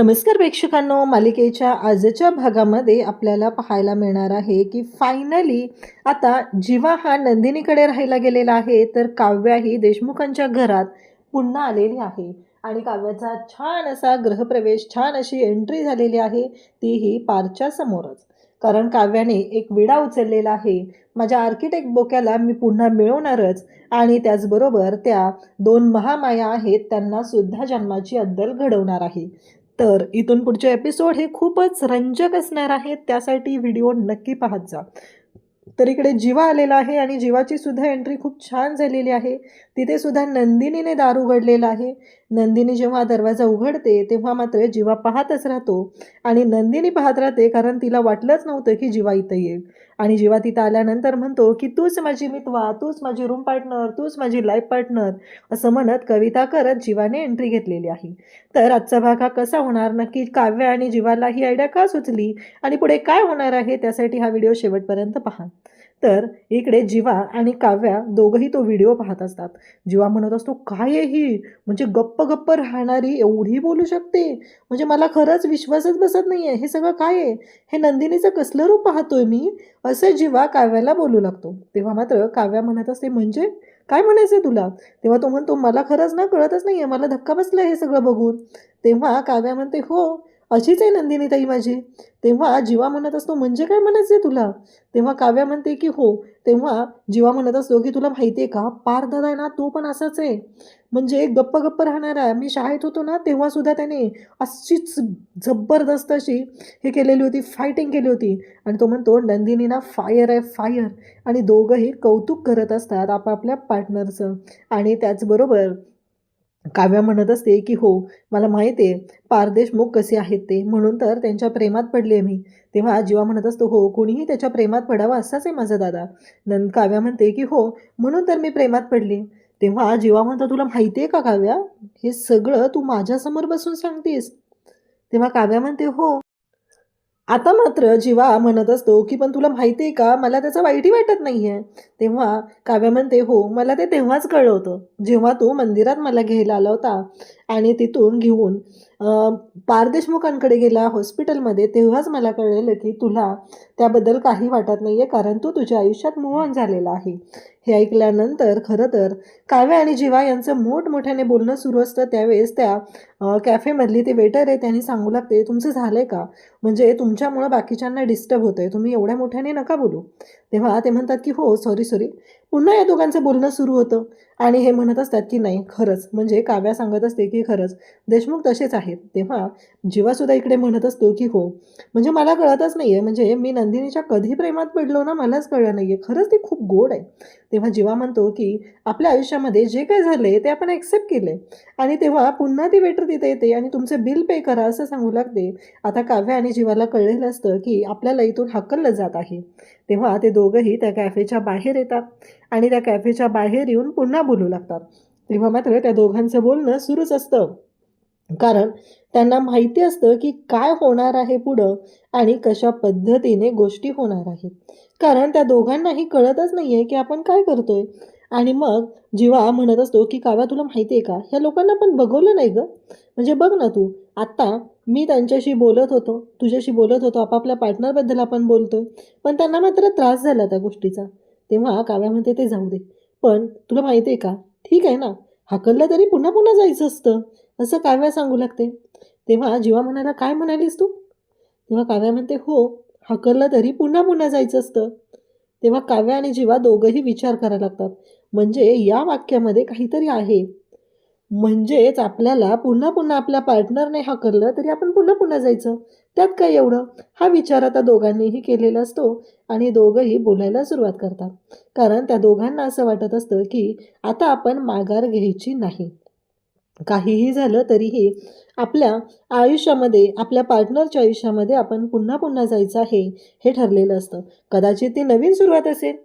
नमस्कार प्रेक्षकांनो मालिकेच्या आजच्या भागामध्ये आपल्याला पाहायला मिळणार आहे की फायनली आता जीवा हा नंदिनीकडे राहायला गेलेला आहे तर काव्या ही देशमुखांच्या घरात पुन्हा आलेली आहे. आणि काव्याचा छान असा ग्रहप्रवेश छान अशी एंट्री झालेली आहे तीही पारच्या समोरच. कारण काव्याने एक विडा उचललेला आहे. माझ्या आर्किटेक्ट बोक्याला मी पुन्हा मिळवणारच. आणि त्याचबरोबर त्या दोन महामाया आहेत त्यांना सुद्धा जन्माची अद्दल घडवणार आहे. तर इथून पुढचे एपिसोड हे खूपच रंजक असणार आहेत त्यासाठी व्हिडिओ नक्की पाहत जा. तर इकडे जीवा आलेला आहे आणि जीवाची सुद्धा एंट्री खूप छान झालेली आहे. तिथे सुद्धा नंदिनीने दार उघडलेला आहे. नंदिनी जेव्हा दरवाजा उघडते तेव्हा मात्र जीवा पाहतच राहतो. आणि नंदिनी पाहत राहते कारण तिला वाटलंच नव्हतं की जीवा इथं येईल. आणि जीवा तिथं आल्यानंतर म्हणतो की तूच माझी मितवा तूच माझी रूम पार्टनर तूच माझी लाईफ पार्टनर असं म्हणत कविता करत जीवाने एंट्री घेतलेली आहे. तर आजचा भाग हा कसा होणार? नक्की काव्य आणि जीवाला ही आयडिया का सुचली? आणि पुढे काय होणार आहे? त्यासाठी हा व्हिडिओ शेवटपर्यंत पहा. तर इकडे जीवा आणि काव्या दोघंही तो व्हिडिओ पाहत असतात. जीवा म्हणत असतो काय आहे ही म्हणजे गप्प गप्प राहणारी एवढी बोलू शकते? म्हणजे मला खरंच विश्वासच बसत नाही आहे हे सगळं काय आहे? हे नंदिनीचं कसलं रूप पाहतोय मी? असं जीवा काव्याला बोलू लागतो. तेव्हा मात्र काव्या म्हणत असते म्हणजे? काय म्हणायचं आहे तुला? तेव्हा तो म्हणतो मला खरंच ना कळतच नाही आहे मला धक्का बसला हे सगळं बघून. तेव्हा काव्या म्हणते हो अशीच आहे नंदिनी ताई माझी. तेव्हा जीवा म्हणत असतो म्हणजे काय म्हणायचं आहे तुला? तेव्हा काव्या म्हणते की हो तेव्हा जीवा म्हणत असतो की तुला माहिती आहे का पारदादा आहे ना तो पण असाच आहे. म्हणजे गप्प गप्प राहणारा मी शाळेत होतो ना तेव्हासुद्धा त्याने अशीच जबरदस्त अशी हे केलेली होती फायटिंग केली होती. आणि तो म्हणतो नंदिनी ना फायर आहे फायर आणि दोघंही कौतुक करत असतात आपापल्या पार्टनरचं आणि त्याचबरोबर काव्या म्हणत असते की हो मला माहिती आहे पारदेशमुख कसे आहेत ते. म्हणून तर त्यांच्या प्रेमात पडले आहे मी. तेव्हा जीवा म्हणत असतो हो कुणीही त्याच्या प्रेमात पडावं असाच आहे माझा दादा. नंद काव्या म्हणते की हो म्हणून तर मी प्रेमात पडली. तेव्हा जीवा म्हणतो तुला माहिती आहे का काव्या? हे सगळं तू माझ्यासमोर बसून सांगतेस. तेव्हा काव्या म्हणते हो आता मात्र जीवा म्हणत असतो की पण तुला माहिती आहे का? मला त्याचं वाईटही वाटत नाही आहे तेव्हा काव्या म्हणते हो मला ते तेव्हाच कळलं होतं जेव्हा तू मंदिरात मला घ्यायला आला होता आणि तिथून घेऊन पारदेशमुखांकडे गेला हॉस्पिटलमध्ये तेव्हाच मला कळलेलं की तुला त्याबद्दल काही वाटत नाही आहे कारण तू तुझ्या आयुष्यात मोहन झालेला आहे. हे ऐकल्यानंतर खरं तर काव्या आणि जीवा यांचं मोठमोठ्याने बोलणं सुरू असतं. त्यावेळेस त्या कॅफेमधली ते वेटर आहे त्यांनी सांगू लागते तुमचं झालं आहे का? म्हणजे तुमच्यामुळं बाकीच्यांना डिस्टर्ब होतं आहे तुम्ही एवढ्या मोठ्याने नका बोलू. तेव्हा ते म्हणतात की हो सॉरी सॉरी पुन्हा या दोघांचं बोलणं सुरू होतं. आणि हे म्हणत असतात की नाही खरंच. म्हणजे काव्या सांगत असते की खरंच देशमुख तसेच आहेत. तेव्हा जीवासुद्धा इकडे म्हणत असतो की हो. म्हणजे मला कळतच नाही आहे म्हणजे मी नंदिनीच्या कधी प्रेमात पडलो ना मलाच कळलं नाही आहे खरंच ते खूप गोड आहे. तेव्हा जीवा म्हणतो की आपल्या आयुष्यामध्ये जे काय झाले ते आपण ॲक्सेप्ट केले आणि तेव्हा पुन्हा ती वेटर तिथे येते आणि तुमचे बिल पे करा असं सांगू लागते. आता काव्या आणि जीवाला कळलेलं असतं की आपल्याला इथून हाकललं जात आहे. तेव्हा ते दोघंही त्या कॅफेच्या बाहेर येतात आणि त्या कॅफेच्या बाहेर येऊन पुन्हा बोलू लागतात. तेव्हा मात्र त्या दोघांचं बोलणं सुरूच असतं. कारण त्यांना माहिती असतं की काय होणार आहे पुढं आणि कशा पद्धतीने गोष्टी होणार आहेत. कारण त्या दोघांनाही कळतच नाही आहे की आपण काय करतोय. आणि मग जीवा म्हणत असतो की काव्या तुला माहिती आहे का? ह्या लोकांना पण बघवलं नाही गं. म्हणजे बघ ना तू. आत्ता मी त्यांच्याशी बोलत होतो तुझ्याशी बोलत होतो आपापल्या पार्टनरबद्दल आपण बोलतोय. पण त्यांना मात्र त्रास झाला त्या गोष्टीचा. तेव्हा काव्या म्हणते ते जाऊ दे. पण तुला माहिती आहे का? ठीक आहे ना? हाकललं तरी पुन्हा पुन्हा जायचं असतं. असं काव्या सांगू लागते. तेव्हा जीवा म्हणाला काय म्हणालीस तू? तेव्हा काव्या म्हणते हो हाकललं तरी पुन्हा पुन्हा जायचं असतं. तेव्हा काव्या आणि जीवा दोघंही विचार करायला लागतात. म्हणजे या वाक्यामध्ये काहीतरी आहे. म्हणजेच आपल्याला पुन्हा पुन्हा आपल्या पार्टनरने हाकललं तरी आपण पुन्हा पुन्हा जायचं. त्यात काय एवढं? हा विचार आता दोघांनीही केलेला असतो आणि दोघंही बोलायला सुरुवात करतात. कारण त्या दोघांना असं वाटत असतं की आता आपण माघार घ्यायची नाही. काहीही झालं तरीही आपल्या आयुष्यामध्ये आपल्या पार्टनरच्या आयुष्यामध्ये आपण पुन्हा पुन्हा जायचं आहे हे ठरलेलं असतं. कदाचित ती नवीन सुरुवात असेल.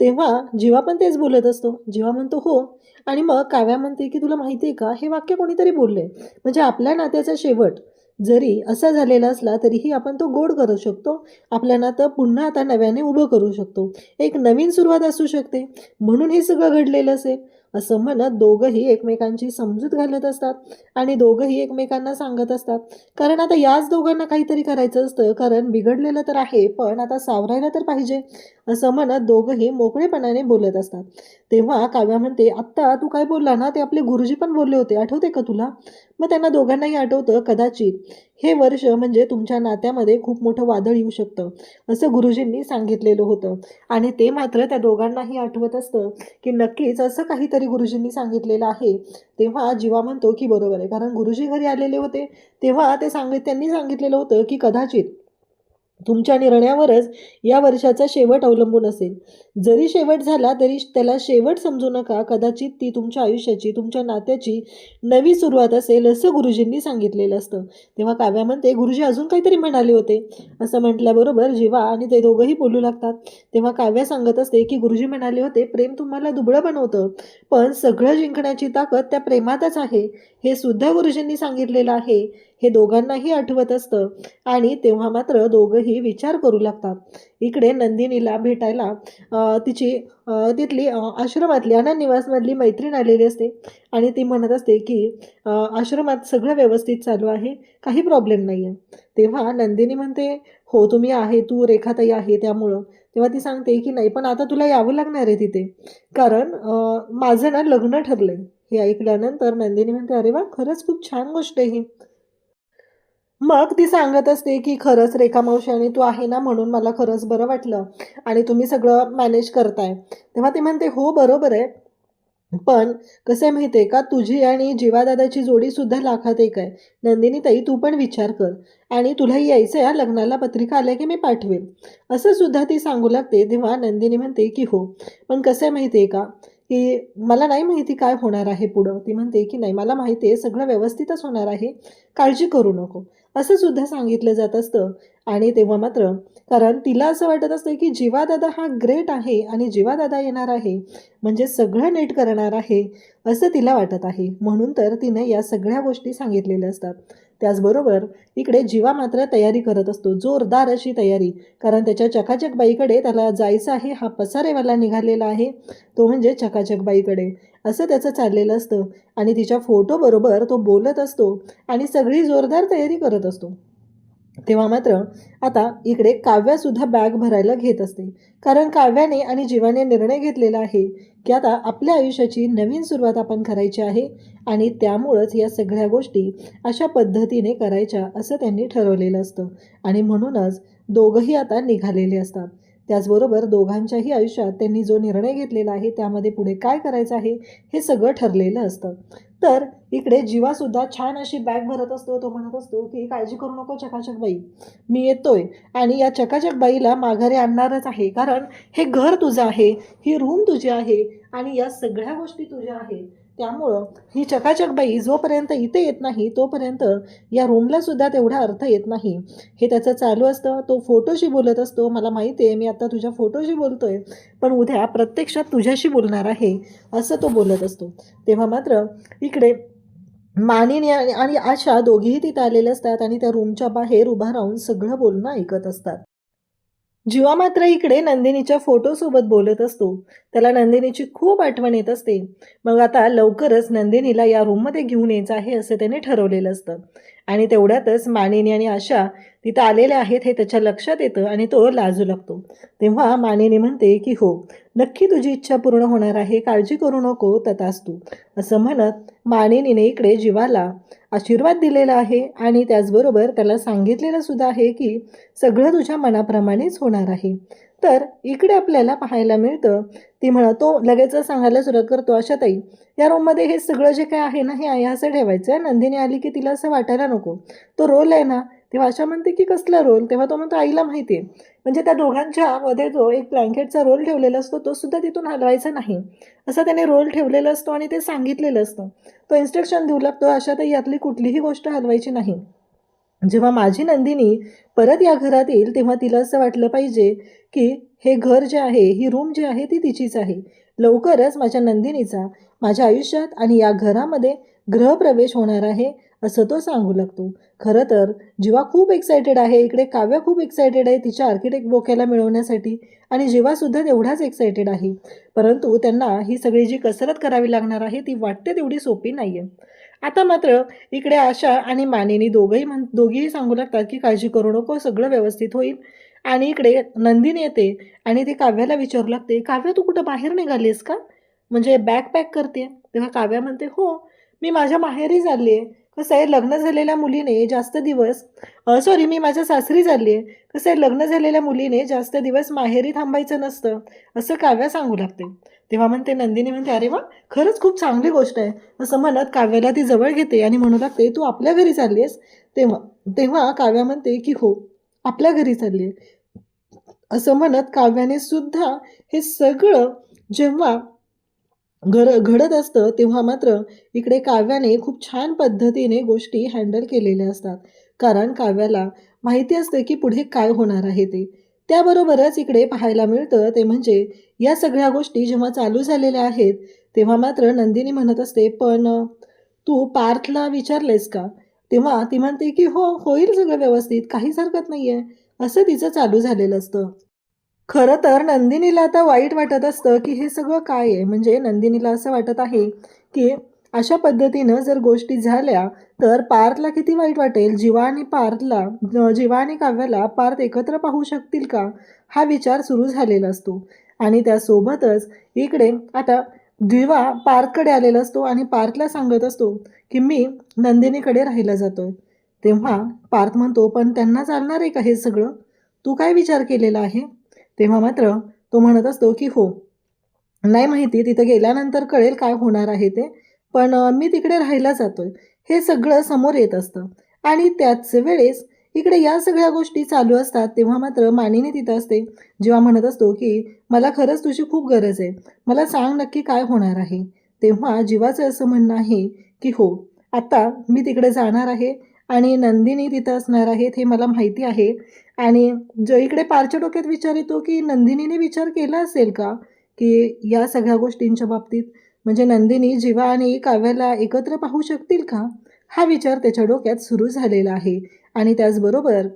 तेव्हा जीवा पण तेच बोलत असतो. जीवा म्हणतो हो. आणि मग काव्या म्हणते की तुला माहिती आहे का हे वाक्य कोणीतरी बोलले म्हणजे आपल्या नात्याचा शेवट जरी असा झालेला असला तरीही आपण तो गोड करू शकतो. आपलं नातं पुन्हा आता नव्याने उभं करू शकतो. एक नवीन सुरुवात असू शकते. म्हणून हे सगळं घडलेलं असेल. असं म्हणत दोघंही एकमेकांची समजूत घालत असतात आणि दोघंही एकमेकांना सांगत असतात. कारण आता याच दोघांना काहीतरी करायचं असतं. कारण बिघडलेलं तर आहे पण आता सावरायला तर पाहिजे असं म्हणत दोघंही मोकळेपणाने बोलत असतात. तेव्हा काव्या म्हणते आत्ता तू काय बोलला ना? ते आपले गुरुजी पण बोलले होते. आठवते का तुला? मग त्यांना दोघांनाही आठवतं कदाचित. हे वर्ष म्हणजे तुमच्या नात्यामध्ये खूप मोठं वादळ येऊ शकतं असं गुरुजींनी सांगितलेलं होतं. आणि ते मात्र त्या दोघांनाही आठवत असतं की नक्कीच असं काहीतरी गुरुजींनी सांगितलेलं आहे. तेव्हा जीवा म्हणतो की बरोबर आहे कारण गुरुजी घरी आलेले होते. तेव्हा ते सांगित त्यांनी सांगितलेलं होतं की कदाचित तुमच्या निर्णयावरच या वर्षाचा शेवट अवलंबून असेल. जरी शेवट झाला तरी त्याला शेवट समजू नका. कदाचित ती तुमच्या आयुष्याची तुमच्या नात्याची नवी सुरुवात असेल असं गुरुजींनी सांगितलेलं असतं. तेव्हा काव्या म्हणते गुरुजी अजून काहीतरी म्हणाले होते. असं म्हटल्याबरोबर जीवा आणि ते दोघंही बोलू लागतात. तेव्हा काव्या सांगत असते की गुरुजी म्हणाले होते प्रेम तुम्हाला दुबळं बनवतं पण सगळं जिंकण्याची ताकद त्या प्रेमातच आहे. हे सुद्धा गुरुजींनी सांगितलेलं आहे. हे दोघांनाही आठवत असतं. आणि तेव्हा मात्र दोघंही विचार करू लागतात. इकडे नंदिनीला भेटायला तिची तिथली आश्रमातली अनानिवासमधली मैत्रीण आलेली असते. आणि ती म्हणत असते की आश्रमात सगळं व्यवस्थित चालू आहे. काही प्रॉब्लेम नाही आहे तेव्हा नंदिनी म्हणते हो तुम्ही आहे तू रेखाताई आहे त्यामुळं. तेव्हा ती सांगते की नाही पण आता तुला यावं लागणार आहे तिथे. कारण माझं ना लग्न ठरलं आहे हे ऐकल्यानंतर नंदिनी म्हणते अरे वा खरंच खूप छान गोष्ट आहे ही. मग ती सांगत असते की खरंच रेखा मावशी आणि तू आहे ना म्हणून मला खरंच बरं वाटलं आणि तुम्ही सगळं मॅनेज करताय. तेव्हा ती म्हणते हो बरोबर आहे. पण कसं आहे माहिती आहे का? तुझी आणि जीवादादाची जोडीसुद्धा लाखात एक आहे. नंदिनी ताई तू पण विचार कर. आणि तुलाही यायचं या लग्नाला पत्रिका आल्या की मी पाठवेल असं सुद्धा ती सांगू लागते. तेव्हा नंदिनी म्हणते की हो. पण कसं आहे माहिती आहे का? की मला नाही माहिती काय होणार आहे पुढं. ती म्हणते की नाही मला माहिती आहे सगळं व्यवस्थितच होणार आहे काळजी करू नको. असं सुद्धा सांगितलं जात असतं. आणि तेव्हा मात्र कारण तिला असं वाटत असतं की जीवादादा हा ग्रेट आहे आणि जीवादादा येणार आहे म्हणजे सगळं नीट करणार आहे असं तिला वाटत आहे. म्हणून तर तिने या सगळ्या गोष्टी सांगितलेल्या असतात. त्याचबरोबर इकडे जीवा मात्र तयारी करत असतो. जोरदार अशी तयारी. कारण त्याच्या चकाचक बाईकडे त्याला जायचं आहे. हा पसारेवाला निघालेला आहे. तो म्हणजे चकाचक बाईकडे असं त्याचं चाललेलं असतं. आणि तिच्या फोटोबरोबर तो बोलत असतो. आणि सगळी जोरदार तयारी करत असतो. तेव्हा मात्र आता इकडे काव्यासुद्धा बॅग भरायला घेत असते. कारण काव्याने आणि जीवाने निर्णय घेतलेला आहे की आता आपल्या आयुष्याची नवीन सुरुवात आपण करायची आहे आणि त्यामुळंच या सगळ्या गोष्टी अशा पद्धतीने करायच्या असं त्यांनी ठरवलेलं असतं. आणि म्हणूनच दोघंही आता निघालेले असतात. त्याचबरोबर दोघांच्याही आयुष्यात त्यांनी जो निर्णय घेतलेला आहे त्यामध्ये पुढे काय करायचं आहे हे सगळं ठरलेलं असतं. तर इकडे जीवासुद्धा छान अशी बॅग भरत असतो तो म्हणत असतो की काळजी करू नको चकाचक बाई मी येतोय. आणि या चकाचक बाईला माघारी आणणारच आहे कारण हे घर तुझं आहे ही रूम तुझी आहे आणि या सगळ्या गोष्टी तुझ्या आहेत. त्यामुळं ही चकाचक बाई जोपर्यंत इथे येत नाही तोपर्यंत या रूमला सुद्धा तेवढा अर्थ येत नाही. हे त्याचं चालू असतं तो फोटोशी बोलत असतो. मला माहिती आहे मी आता तुझ्या फोटोशी बोलतोय पण उद्या प्रत्यक्षात तुझ्याशी बोलणार आहे असं तो बोलत असतो. तेव्हा मात्र इकडे मानिनी आणि आशा दोघीही तिथं आलेल्या असतात आणि त्या रूमच्या बाहेर उभा राहून सगळं बोलणं ऐकत असतात. जीवा मात्र इकडे नंदिनीच्या फोटोसोबत बोलत असतो. त्याला नंदिनीची खूप आठवण येत असते. मग आता लवकरच नंदिनीला या रूममध्ये घेऊन यायचं आहे असं त्याने ठरवलेलं असतं. आणि तेवढ्यातच मानिनी आणि आशा तिथं आलेले आहेत हे त्याच्या लक्षात येतं आणि तो लाजू लागतो. तेव्हा मानिनी म्हणते की हो नक्की तुझी इच्छा पूर्ण होणार आहे काळजी करू नको तथास्तू. असं म्हणत मानेनीने इकडे जीवाला आशीर्वाद दिलेला आहे आणि त्याचबरोबर त्याला सांगितलेलं सुद्धा आहे की सगळं तुझ्या मनाप्रमाणेच होणार आहे. तर इकडे आपल्याला पाहायला मिळतं ती म्हणा तो हो, लगेच सांगायला सुरुवात करतो अशा ताई या रूममध्ये हे सगळं जे काय आहे ना हे आहे असं ठेवायचं आहे नंदिनी आली की तिला असं वाटायला नको. तो रोल आहे ना तेव्हा आशा म्हणते की कसला रोल तेव्हा तो म्हणतो आईला माहिती आहे. म्हणजे त्या दोघांच्या मध्ये जो एक ब्लँकेटचा रोल ठेवलेला असतो तो सुद्धा तिथून हलवायचा नाही. असा त्याने रोल ठेवलेला असतो आणि ते सांगितलेलं असतं. तो इन्स्ट्रक्शन देऊ लागतो अशा तर यातली कुठलीही गोष्ट हलवायची नाही. जेव्हा माझी नंदिनी परत या घरात येईल तेव्हा तिला असं वाटलं पाहिजे की हे घर जे आहे ही रूम जी आहे ती तिचीच आहे. लवकरच माझ्या नंदिनीचा माझ्या आयुष्यात आणि या घरामध्ये ग्रहप्रवेश होणार आहे. असं तो सांगू लागतो. खरं तर जीवा खूप एक्सायटेड आहे इकडे काव्या खूप एक्सायटेड आहे तिच्या आर्किटेक्ट बोक्याला मिळवण्यासाठी आणि जीवासुद्धा तेवढाच एक्सायटेड आहे. परंतु त्यांना ही सगळी जी कसरत करावी लागणार आहे ती वाटते तेवढी सोपी नाही आहे आता मात्र इकडे आशा आणि मानिनी दोघंही म्हण दोघीही सांगू लागतात की काळजी करू नको सगळं व्यवस्थित होईल. आणि इकडे नंदिनी येते आणि ती काव्याला विचारू लागते काव्या तू कुठं बाहेर निघालीस का? म्हणजे बॅग पॅक करते तेव्हा काव्या म्हणते हो मी माझ्या माहेरी चालली आहे कसं आहे लग्न झालेल्या मुलीने जास्त दिवस सॉरी मी माझ्या सासरी चालली आहे. कसं आहे लग्न झालेल्या मुलीने जास्त दिवस माहेरी थांबायचं नसतं असं काव्या सांगू लागते. तेव्हा म्हणते नंदिनी म्हणते अरे वा खरंच खूप चांगली गोष्ट आहे. असं म्हणत काव्याला ती जवळ घेते आणि म्हणू लागते तू आपल्या घरी चालली आहेस? तेव्हा तेव्हा काव्या म्हणते की हो आपल्या घरी चालली आहे. असं म्हणत काव्याने सुद्धा हे सगळं जेव्हा घर घडत असतं तेव्हा मात्र इकडे काव्याने खूप छान पद्धतीने गोष्टी हँडल केलेल्या असतात. कारण काव्याला माहिती असतं की पुढे काय होणार आहे ते. त्याबरोबरच इकडे पाहायला मिळतं ते म्हणजे या सगळ्या गोष्टी जेव्हा चालू झालेल्या आहेत तेव्हा मात्र नंदिनी म्हणत असते पण तू पार्थला विचारलेस का? तेव्हा ती म्हणते की हो होईल सगळं व्यवस्थित काहीच हरकत नाही आहे असं तिचं चालू झालेलं असतं. खरं तर नंदिनीला आता वाईट वाटत असतं की हे सगळं काय आहे? म्हणजे नंदिनीला असं वाटत आहे की अशा पद्धतीनं जर गोष्टी झाल्या तर पार्थला किती वाईट वाटेल? जीवा आणि पार्थला जीवा आणि काव्याला पार्थ एकत्र पाहू शकतील का? हा विचार सुरू झालेला असतो. आणि त्यासोबतच इकडे आता जीवा पार्थकडे आलेला असतो आणि पार्थला सांगत असतो की मी नंदिनीकडे राहिला जातो तेव्हा पार्थ म्हणतो पण त्यांना चालणार आहे का हे सगळं? तू काय विचार केलेला आहे? तेव्हा मात्र तो म्हणत असतो की हो. नाही माहिती तिथं गेल्यानंतर कळेल काय होणार आहे ते पण मी तिकडे राहायला जातोय. हे सगळं समोर येत असतं. आणि त्याच वेळेस इकडे या सगळ्या गोष्टी चालू असतात तेव्हा मात्र मानिनी तिथं असते. जेव्हा म्हणत असतो की मला खरंच तुझी खूप गरज आहे. मला सांग नक्की काय होणार आहे. तेव्हा जीवाचं असं म्हणणं आहे की हो आता मी तिकडे जाणार आहे. आणि नंदिनी तिथं असणार आहेत हे मला माहिती आहे. आणि जो इकडे पारच्या डोक्यात विचार येतो की नंदिनीने विचार केला असेल का? की या सगळ्या गोष्टींच्या बाबतीत? म्हणजे नंदिनी जीवा आणि काव्याला एकत्र पाहू शकतील का? हा विचार त्याच्या डोक्यात सुरू झालेला आहे. आणि त्याचबरोबर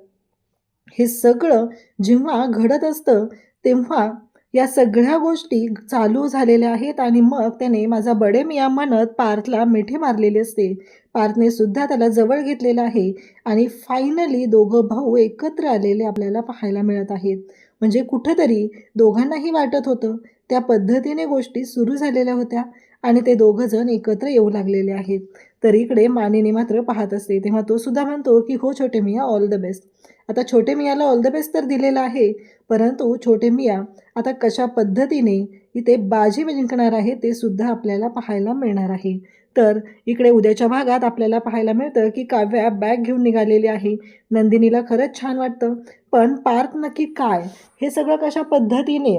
हे सगळं जेव्हा घडत असतं तेव्हा या सगळ्या गोष्टी चालू झालेल्या आहेत आणि मग त्याने माझा बडे मिया म्हणत पार्थला मिठी मारलेली असते. पार्थने सुद्धा त्याला जवळ घेतलेलं आहे आणि फायनली दोघं भाऊ एकत्र आलेले आपल्याला पाहायला मिळत आहेत. म्हणजे कुठंतरी दोघांनाही वाटत होतं त्या पद्धतीने गोष्टी सुरू झालेल्या होत्या आणि ते दोघंजण एकत्र येऊ लागलेले आहेत. तर इकडे मानिनी मात्र पाहत असते तेव्हा तो सुद्धा म्हणतो की हो छोटे मिया ऑल द बेस्ट आता छोटे मियाला ऑल द बेस्ट तर दिलेला आहे परंतु छोटे मिया आता कशा पद्धतीने इथे बाजी जिंकणार आहे ते सुद्धा आपल्याला पाहायला मिळणार आहे. तर इकडे उद्याच्या भागात आपल्याला पाहायला मिळतं की काव्या बॅग घेऊन निघालेली आहे. नंदिनीला खरंच छान वाटतं. पण पार्क नक्की काय? हे सगळं कशा पद्धतीने?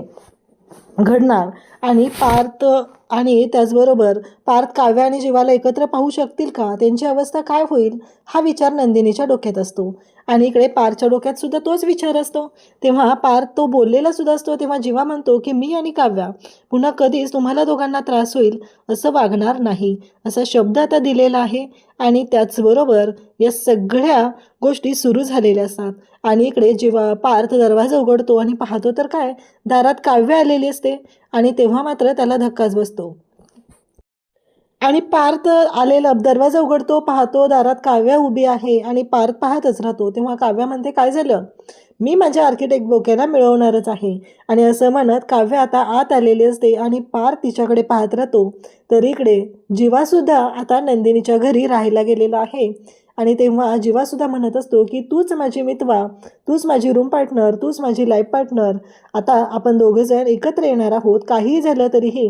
घडणार. आणि पार्थ आणि त्याचबरोबर पार्थ काव्य आणि जीवाला एकत्र पाहू शकतील का? त्यांची अवस्था काय होईल? हा विचार नंदिनीच्या डोक्यात असतो. आणि इकडे पार्थच्या डोक्यात सुद्धा तोच विचार असतो. तेव्हा पार्थ तो बोललेला सुद्धा असतो. तेव्हा जीवा म्हणतो की मी आणि काव्या पुन्हा कधीच तुम्हाला दोघांना त्रास होईल असं वागणार नाही. असा शब्द आता दिलेला आहे. आणि त्याचबरोबर या सगळ्या गोष्टी सुरू झालेल्या असतात. आणि इकडे जेव्हा पार्थ दरवाजा उघडतो आणि पाहतो तर काय? दारात काव्य आलेली असते आणि तेव्हा मात्र त्याला धक्काच बसतो. आणि पार्थ आलेला दरवाजा उघडतो पाहतो दारात काव्या उभी आहे आणि पार्थ पाहतच राहतो. तेव्हा काव्या म्हणते काय झालं? मी माझ्या आर्किटेक्ट बोक्याला मिळवणारच आहे. आणि असं म्हणत काव्य आता आत आलेली असते आणि पार तिच्याकडे पाहत राहतो. तर इकडे जीवासुद्धा आता नंदिनीच्या घरी राहायला गेलेला आहे. आणि तेव्हा जीवासुद्धा म्हणत असतो की तूच माझी मितवा तूच माझी रूम पार्टनर तूच माझी लाईफ पार्टनर आता आपण दोघंजण एकत्र येणार आहोत. काहीही झालं तरीही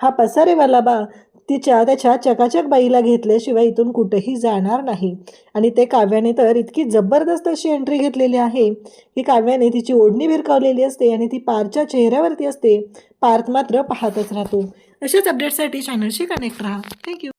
हा पसारेवाला बा तिच्या त्याच्या चकाचक बाईला घेतल्याशिवाय इथून कुठेही जाणार नाही. आणि ते काव्याने तर इतकी जबरदस्त अशी एंट्री घेतलेली आहे. की काव्याने तिची ओढणी भिरकावलेली असते आणि ती पारच्या चेहऱ्यावरती असते. पार्थ मात्र पाहतच राहतो. अशाच अपडेटसाठी चॅनलशी कनेक्ट राहा. थँक्यू